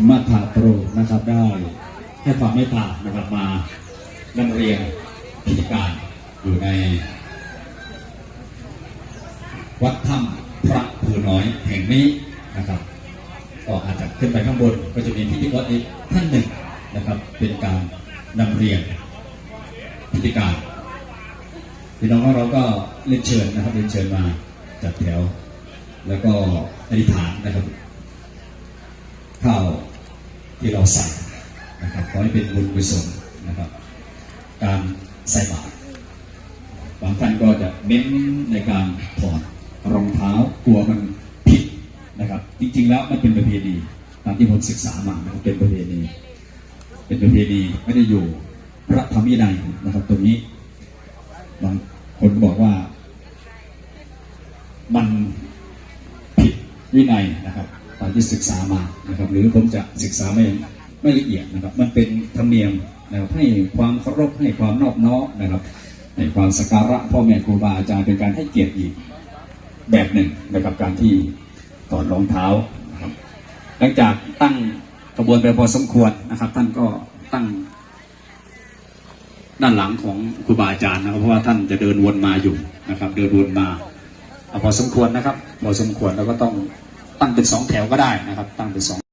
คุณมาถาโปรนะครับได้ให้ความเมตตานะครับมาดำเรียนกิจการอยู่ใน วัดถ้ำพระภูน้อยแห่งนี้นะครับก็อาจจะขึ้นไปข้างบนก็จะมีพิธีกรอีกท่านหนึ่งนะครับ เป็นการนำเรียนพิธีการพี่น้องของเราก็เรียนเชิญนะครับเรียนเชิญมาจัดแถว แล้วก็อธิษฐานนะครับ ที่เราใส่นะครับขอให้เป็นบุญกุศลนะครับ การใส่บาตรบางท่านก็จะเน้นในการถอดรองเท้ากลัวมันผิดนะครับ จริงๆแล้วมันเป็นประเพณีตามที่ผมศึกษามาเป็นประเพณี เป็นประเพณีไม่ได้อยู่พระธรรมวินัยนะครับ ตรงนี้บางคนก็บอกว่า มันผิดวินัยนะครับ ตามที่ศึกษามานะครับ หรือผมจะศึกษาไม่ไม่ละเอียดนะครับ มันเป็นธรรมเนียมนะครับให้ความเคารพให้ความนอบน้อมนะครับให้ความสักการะพ่อแม่ครูบาอาจารย์เป็นการให้เกียรติอีกแบบหนึ่งนะครับการที่ถอดรองเท้านะครับ หลังจากตั้งกระบวนไปพอสมควรนะครับ ท่านก็ตั้ง ด้านหลังของครูบาอาจารย์นะครับเพราะว่าท่านจะเดินวนมาอยู่นะครับ เดินวนมาเอาพอสมควรนะครับพอสมควรแล้วก็ต้อง ตั้งเป็นสองแถวก็ได้นะครับ ตั้งเป็นสอง